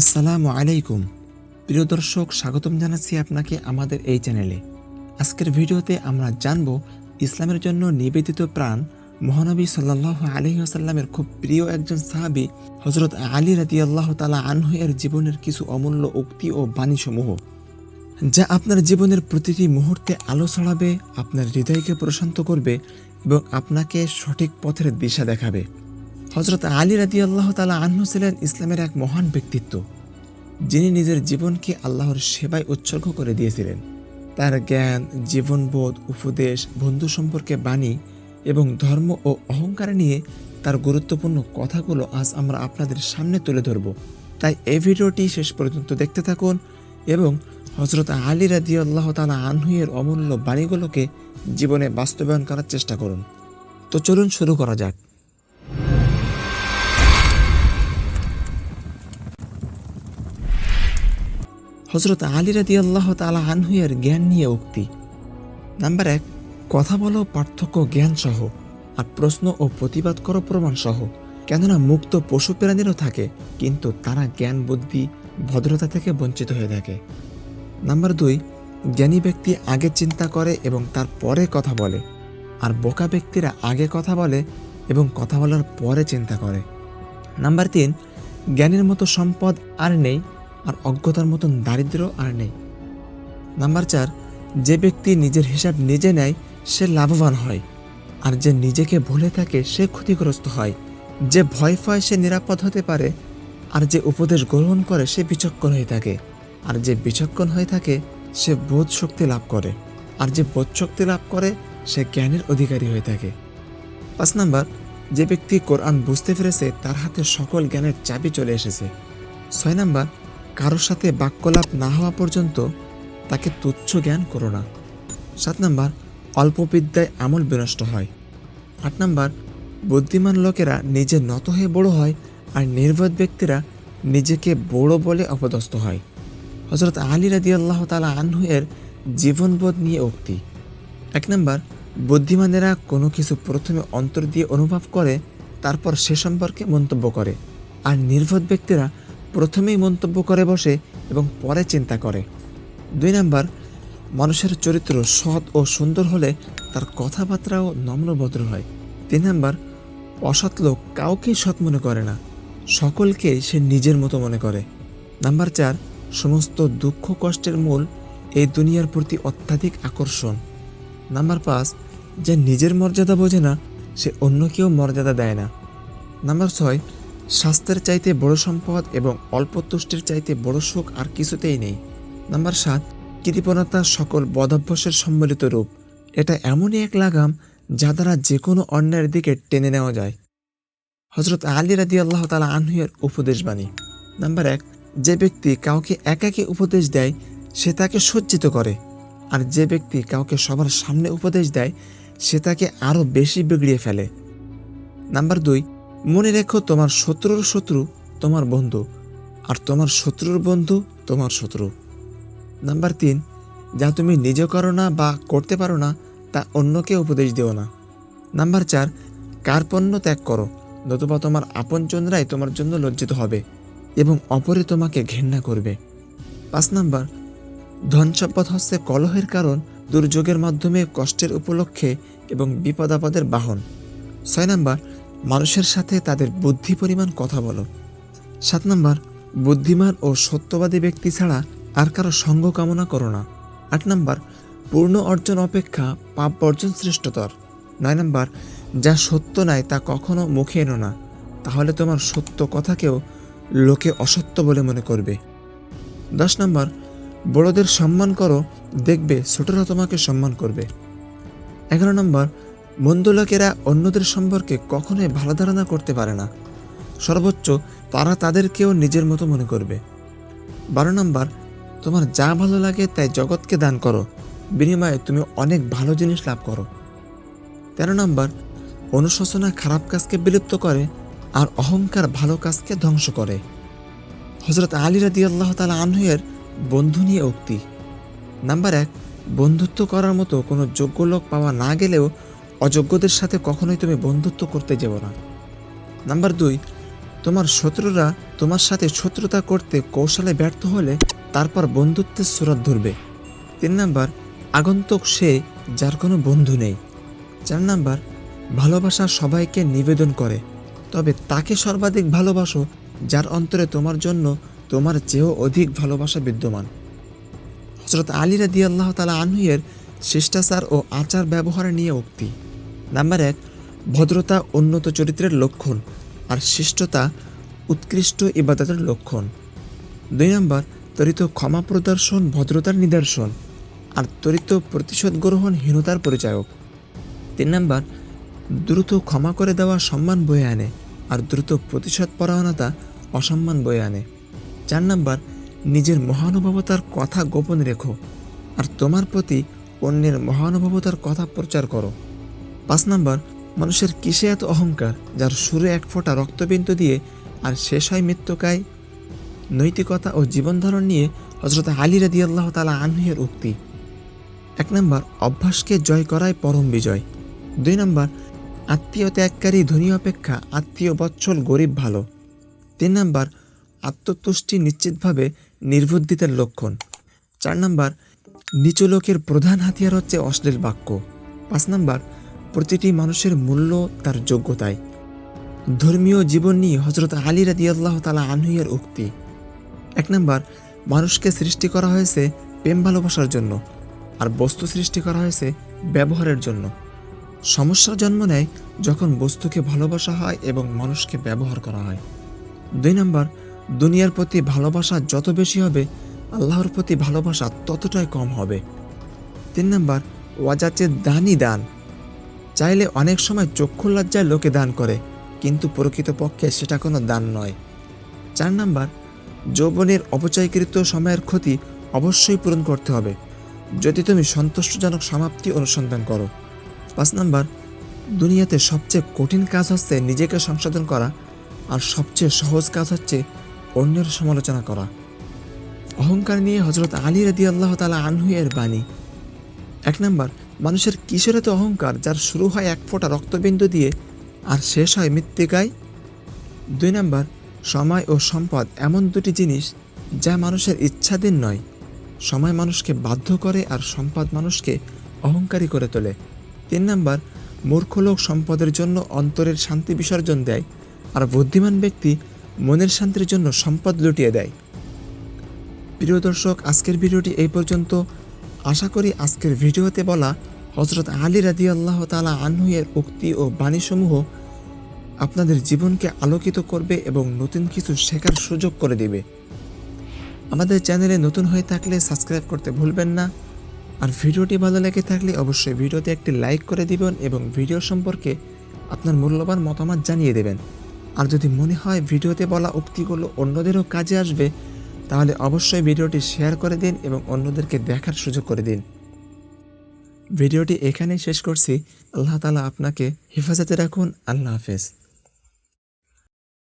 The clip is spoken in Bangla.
আসসালামু আলাইকুম। প্রিয় দর্শক, স্বাগতম জানাচ্ছি আপনাকে আমাদের এই চ্যানেলে। আজকের ভিডিওতে আমরা জানব ইসলামের জন্য নিবেদিত প্রাণ মহানবী সাল্লাহ আলহি আসাল্লামের খুব প্রিয় একজন সাহাবি হজরত আলী রাদি আল্লাহ তালা আনহু এর জীবনের কিছু অমূল্য উক্তি ও বাণীসমূহ। যা আপনার জীবনের প্রতিটি মুহূর্তে আলো ছড়াবে, আপনার হৃদয়কে প্রশান্ত করবে এবং আপনাকে সঠিক পথের দিশা দেখাবে। হজরত আলী রাদি আল্লাহ তালা আনহু ছিলেন ইসলামের এক মহান ব্যক্তিত্ব। যিনি নিজের জীবনকে আল্লাহর সেবায় উৎসর্গ করে দিয়েছিলেন। তার জ্ঞান, জীবনবোধ, উপদেশ, বন্ধু সম্পর্কে বাণী এবং ধর্ম ও অহংকার নিয়ে তার গুরুত্বপূর্ণ কথাগুলো আজ আমরা আপনাদের সামনে তুলে ধরব। তাই এই ভিডিওটি শেষ পর্যন্ত দেখতে থাকুন এবং হজরত আলী রাদি আল্লাহ তালা আনহুয়ের অমূল্য বাণীগুলোকে জীবনে বাস্তবায়ন করার চেষ্টা করুন। তো চলুন শুরু করা যাক। হজরত আলী রাদি আল্লাহ তালা আনহুয়ের জ্ঞান নিয়ে উক্তি। নাম্বার এক, কথা বলো পার্থক্য জ্ঞান সহ আর প্রশ্ন ও প্রতিবাদ করো প্রমাণ সহ কেননা মুক্ত পশু প্রাণীরও থাকে, কিন্তু তারা জ্ঞান, বুদ্ধি, ভদ্রতা থেকে বঞ্চিত হয়ে থাকে। নাম্বার দুই, জ্ঞানী ব্যক্তি আগে চিন্তা করে এবং তার পরে কথা বলে, আর বোকা ব্যক্তিরা আগে কথা বলে এবং কথা বলার পরে চিন্তা করে। নাম্বার তিন, জ্ঞানের মতো সম্পদ আর নেই আর অজ্ঞতার মতন দারিদ্র আর নেই। নাম্বার চার, যে ব্যক্তি নিজের হিসাব নিজে নেয়, সে লাভবান হয়। আর যে নিজেকে ভুলে থাকে, সে ক্ষতিগ্রস্ত হয়। যে ভয় পায়, সে নিরাপদ হতে পারে। আর যে উপদেশ গ্রহণ করে, সে বিচক্ষণ হয়ে থাকে। আর যে বিচক্ষণ হয়ে থাকে, সে বোধ শক্তি লাভ করে। আর যে বোধ শক্তি লাভ করে, সে জ্ঞানের অধিকারী হয়ে থাকে। পাঁচ নাম্বার, যে ব্যক্তি কোরআন বুঝতে পেরেছে, তার হাতে সকল জ্ঞানের চাবি চলে এসেছে। ছয় নাম্বার কারোর সাথে বাক্যলাপ না হওয়া পর্যন্ত তাকে তুচ্ছ জ্ঞান করো না। সাত নাম্বার, অল্প বিদ্যায় আমল বিনষ্ট হয়। আট নাম্বার, বুদ্ধিমান লোকেরা নিজে নত হয়ে বড় হয় আর নির্বোধ ব্যক্তিরা নিজেকে বড় বলে অপদস্থ হয়। হজরত আলী রাদি আল্লাহ তালা আনহু এর জীবনবোধ নিয়ে উক্তি। এক নাম্বার, বুদ্ধিমানেরা কোনো কিছু প্রথমে অন্তর দিয়ে অনুভব করে, তারপর সে সম্পর্কে মন্তব্য করে। আর নির্বোধ ব্যক্তিরা প্রথমেই মন্তব্য করে বসে এবং পরে চিন্তা করে। দুই নাম্বার, মানুষের চরিত্র সৎ ও সুন্দর হলে তার কথাবার্তাও নম্রভদ্র হয়। তিন নাম্বার, অসৎ লোক কাউকেই সৎ মনে করে না, সকলকে সে নিজের মতো মনে করে। নাম্বার চার, সমস্ত দুঃখ কষ্টের মূল এই দুনিয়ার প্রতি অত্যাধিক আকর্ষণ। নাম্বার পাঁচ, যে নিজের মর্যাদা বোঝে না, সে অন্য কেউ মর্যাদা দেয় না। নাম্বার ছয় স্বাস্থ্যের চাইতে বড় সম্পদ এবং অল্প তুষ্টির চাইতে বড় সুখ আর কিছুতেই নেই। নাম্বার সাত কৃপণতা সকল বদাভ্যাসের সম্মিলিত রূপ। এটা এমনই এক লাগাম যা দ্বারা যে কোনো অন্যায়ের দিকে টেনে নেওয়া যায়। হজরত আলী রাদি আল্লাহ তালা আনহুয়ের উপদেশ বাণী। নাম্বার এক, যে ব্যক্তি কাউকে একাকে উপদেশ দেয়, সে তাকে সজ্জিত করে। আর যে ব্যক্তি কাউকে সবার সামনে উপদেশ দেয়, সে তাকে আরও বেশি বিগড়িয়ে ফেলে। নাম্বার দুই মনে রেখো তোমার শত্রুর শত্রু তোমার বন্ধু, আর তোমার শত্রুর বন্ধু তোমার শত্রু। নাম্বার তিন, যা তুমি নিজে করো না বা করতে পারো না, তা অন্যকে উপদেশ দিও না। নাম্বার চার কার্পণ্য ত্যাগ করো, নতুবা তোমার আপনজনরাই তোমার জন্য লজ্জিত হবে এবং অপরে তোমাকে ঘেন্না করবে। পাঁচ নাম্বার, ধন সম্পদ হচ্ছে কলহের কারণ, দুর্যোগের মাধ্যমে কষ্টের উপলক্ষে এবং বিপদাপদের বাহন। ছয় নাম্বার মানুষের সাথে তাদের বুদ্ধি পরিমাণ কথা বলো। সাত নম্বর, বুদ্ধিমান ও সত্যবাদী ব্যক্তি ছাড়া আর কারও সঙ্গ কামনা করো না। আট নম্বর, পূর্ণ অর্জন অপেক্ষা পাপ বর্জন শ্রেষ্ঠতর। নয় নম্বর, যা সত্য নয় তা কখনো মুখে এনো না। তাহলে তোমার সত্য কথাকেও লোকে অসত্য বলে মনে করবে। দশ নম্বর, বড়দের সম্মান করো, দেখবে ছোটরা তোমাকে সম্মান করবে। এগারো নম্বর মন্দ লোকেরা অন্যদের সম্পর্কে কখনোই ভালো ধারণা করতে পারে না। সর্বোচ্চ, তারা তাদেরকেও নিজের মতো মনে করবে। বারো নম্বর, তোমার যা ভালো লাগে তাই জগৎকে দান করো। বিনিময়ে তুমি অনেক ভালো জিনিস লাভ করো। তেরো নম্বর, অনুশোচনা খারাপ কাজকে বিলুপ্ত করে আর অহংকার ভালো কাজকে ধ্বংস করে। হজরত আলী রাদি আল্লাহ তালা আনহুয়ের বন্ধু নিয়ে উক্তি। নাম্বার এক, বন্ধুত্ব করার মতো কোনো যোগ্য লোক পাওয়া না গেলেও অযোগ্যদের সাথে কখনোই তুমি বন্ধুত্ব করতে যেও না। নাম্বার দুই, তোমার শত্রুরা তোমার সাথে শত্রুতা করতে কৌশলে ব্যর্থ হলে তারপর বন্ধুত্বের সুরত ধরবে। তিন নাম্বার, আগন্তুক সে যার কোনো বন্ধু নেই। চার নাম্বার, ভালোবাসা সবাইকে নিবেদন করে, তবে তাকে সর্বাধিক ভালোবাসো যার অন্তরে তোমার জন্য তোমার চেয়েও অধিক ভালোবাসা বিদ্যমান। হজরত আলী রাদি আল্লাহ তালা আনহুয়ের শিষ্টাচার ও আচার ব্যবহার নিয়ে উক্তি। নাম্বার এক, ভদ্রতা উন্নত চরিত্রের লক্ষণ আর শিষ্টতা উৎকৃষ্ট ইবাদতের লক্ষণ। দুই নম্বর ত্বরিত ক্ষমা প্রদর্শন, ভদ্রতার নিদর্শন আর ত্বরিত প্রতিশোধ গ্রহণ, হীনতার পরিচায়ক। তিন নম্বর, দ্রুত ক্ষমা করে দেওয়া সম্মান বয়ে আনে আর দ্রুত প্রতিশোধ পরায়ণতা অসম্মান বয়ে আনে। চার নম্বর, নিজের মহানুভবতার কথা গোপন রেখো আর তোমার প্রতি অন্যের মহানুভবতার কথা প্রচার করো। পাঁচ নম্বর, মানুষের কিসে এত অহংকার যার সুরে এক ফোঁটা রক্তবিন্দু দিয়ে আর শেষ হয় মৃত্যুকায়? নৈতিকতা ও জীবনধারণ নিয়ে হজরত আলী রাদি আল্লাহ তালা আনহের উক্তি। এক নম্বর, অভ্যাসকে জয় করাই পরম বিজয়। দুই নম্বর, আত্মীয় ত্যাগকারী ধনী অপেক্ষা আত্মীয় বৎসল গরিব ভালো। তিন নম্বর, আত্মতুষ্টি নিশ্চিতভাবে নির্বুদ্ধিতার লক্ষণ। চার নম্বর, নিচু লোকের প্রধান হাতিয়ার হচ্ছে অশ্লীল বাক্য। পাঁচ নম্বর প্রতিটি মানুষের মূল্য তার যোগ্যতায়। ধর্মীয় জীবন নিয়ে হজরত আলী রাদি আল্লাহ তালা আনহুয়ের উক্তি। এক নম্বর, মানুষকে সৃষ্টি করা হয়েছে প্রেম ভালোবাসার জন্য আর বস্তু সৃষ্টি করা হয়েছে ব্যবহারের জন্য। সমস্যার জন্ম নেয় যখন বস্তুকে ভালোবাসা হয় এবং মানুষকে ব্যবহার করা হয়। দুই নম্বর, দুনিয়ার প্রতি ভালোবাসা যত বেশি হবে, আল্লাহর প্রতি ভালোবাসা ততটাই কম হবে। তিন নম্বর ওয়াজাচের দানই দান। চাইলে অনেক সময় চক্ষু লজ্জায় লোকে দান করে, কিন্তু প্রকৃতপক্ষে সেটা কোনো দান নয়। চার নাম্বার, যৌবনের অপচয়কৃত সময়ের ক্ষতি অবশ্যই পূরণ করতে হবে। যদি তুমি সন্তুষ্টজনক সমাপ্তি অনুসন্ধান করো। পাঁচ নাম্বার, দুনিয়াতে সবচেয়ে কঠিন কাজ হচ্ছে নিজেকে সংশোধন করা আর সবচেয়ে সহজ কাজ হচ্ছে অন্যের সমালোচনা করা। অহংকার নিয়ে হজরত আলী রাদি আল্লাহ তালা আনহু এর বাণী। এক নম্বর, মানুষের কিসের এত অহংকার, যার শুরু হয় এক ফোঁটা রক্তবিন্দু দিয়ে আর শেষ হয় মৃত্তিকায়। দুই নম্বর, সময় ও সম্পদ এমন দুটি জিনিস যা মানুষের ইচ্ছাধীন নয়। সময় মানুষকে বাধ্য করে আর সম্পদ মানুষকে অহংকারী করে তোলে। তিন নম্বর, মূর্খ লোক সম্পদের জন্য অন্তরের শান্তি বিসর্জন দেয় আর বুদ্ধিমান ব্যক্তি মনের শান্তির জন্য সম্পদ লুটিয়ে দেয়। প্রিয় দর্শক, আজকের ভিডিওটি এই পর্যন্ত। আশা করি আজকের ভিডিওতে বলা হজরত আলী রাদি আল্লাহ তালা আনহুয়ের উক্তি ও বাণীসমূহ আপনাদের জীবনকে আলোকিত করবে এবং নতুন কিছু শেখার সুযোগ করে দেবে। আমাদের চ্যানেলে নতুন হয়ে থাকলে সাবস্ক্রাইব করতে ভুলবেন না। আর ভিডিওটি ভালো লেগে থাকলে অবশ্যই ভিডিওতে একটি লাইক করে দিবেন এবং ভিডিও সম্পর্কে আপনার মূল্যবান মতামত জানিয়ে দেবেন। আর যদি মনে হয় ভিডিওতে বলা উক্তিগুলো অন্যদেরও কাজে আসবে তাহলে অবশ্যই ভিডিওটি শেয়ার করে দিন এবং অন্যদেরকে দেখার সুযোগ করে দিন। ভিডিওটি এখানেই শেষ করছি। আল্লাহ তালা আপনাকে হেফাজতে রাখুন। আল্লাহ হাফেজ।